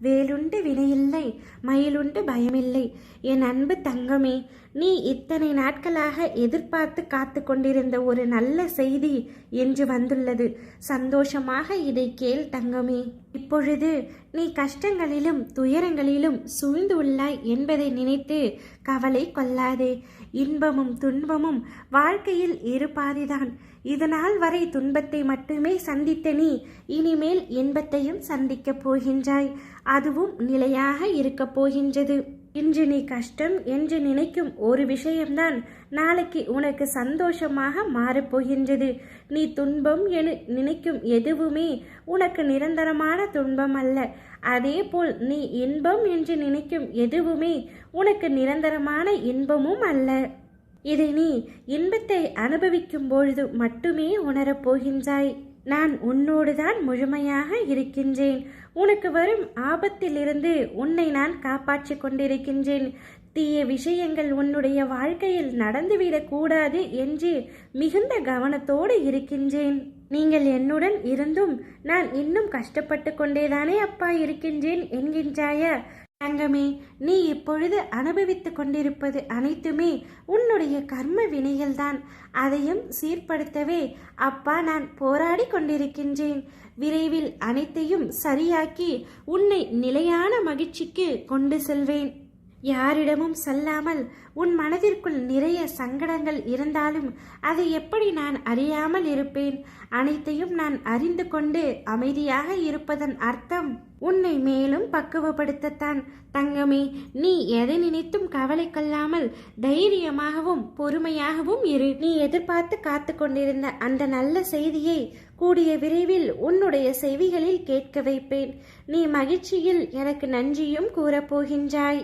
வேலுண்டு வினையில்லை மயிலுண்டு பயமில்லை. என் அன்பு தங்கமே நீ இத்தனை நாட்களாக எதிர்பார்த்து காத்து கொண்டிருந்த ஒரு நல்ல செய்தி என்று வந்துள்ளது. சந்தோஷமாக இதை கேள் தங்கமே. இப்பொழுது நீ கஷ்டங்களிலும் துயரங்களிலும் சூழ்ந்து உள்ளாய் என்பதை நினைத்து கவலை கொள்ளாதே. இன்பமும் துன்பமும் வாழ்க்கையில் இரு பாதிதான். இதனால் வரை துன்பத்தை மட்டுமே சந்தித்த நீ இனிமேல் இன்பத்தையும் சந்திக்கப் போகின்றாய். அதுவும் நிலையாக இருக்கப் போகின்றது. இன்று நீ கஷ்டம் என்று நினைக்கும் ஒரு விஷயம்தான் நாளைக்கு உனக்கு சந்தோஷமாக மாறப்போகின்றது நீ துன்பம் என நினைக்கும் எதுவுமே உனக்கு நிரந்தரமான துன்பம் அல்ல அதேபோல் நீ இன்பம் என்று நினைக்கும் எதுவுமே உனக்கு நிரந்தரமான இன்பமும் அல்ல. இதை நீ இன்பத்தை அனுபவிக்கும் பொழுது மட்டுமே உணரப் போகின்றாய். நான் உன்னோடுதான் முழுமையாக இருக்கின்றேன். உனக்கு வரும் ஆபத்திலிருந்து உன்னை நான் காப்பாற்றிக் கொண்டிருக்கின்றேன். தீய விஷயங்கள் உன்னுடைய வாழ்க்கையில் நடந்துவிடக்கூடாது என்று மிகுந்த கவனத்தோடு இருக்கின்றேன். நீங்கள் என்னுடன் இருந்தும் நான் இன்னும் கஷ்டப்பட்டு கொண்டேதானே அப்பா இருக்கின்றேன் என்கின்றாயா? தங்கமே நீ இப்பொழுது அனுபவித்துக் கொண்டிருப்பது அனைத்துமே உன்னுடைய கர்ம வினைகள்தான் அதையும் சீர்படுத்தவே அப்பா நான் போராடி கொண்டிருக்கின்றேன். விரைவில் அனைத்தையும் சரியாக்கி உன்னை நிலையான மகிழ்ச்சிக்கு கொண்டு செல்வேன். யாரிடமும் சொல்லாமல் உன் மனதிற்குள் நிறைய சங்கடங்கள் இருந்தாலும் அதை எப்படி நான் அறியாமல் இருப்பேன்? அனைத்தையும் நான் அறிந்து கொண்டு அமைதியாக இருப்பதன் அர்த்தம் உன்னை மேலும் பக்குவப்படுத்தத்தான். தங்கமே நீ எதை நினைத்தும் கவலை கொள்ளாமல் தைரியமாகவும் பொறுமையாகவும் இரு. நீ எதிர்பார்த்து காத்து கொண்டிருந்த அந்த நல்ல செய்தியை கூடிய விரைவில் உன்னுடைய செவிகளில் கேட்க வைப்பேன். நீ மகிழ்ச்சியில் எனக்கு நன்றியும் கூறப்போகின்றாய்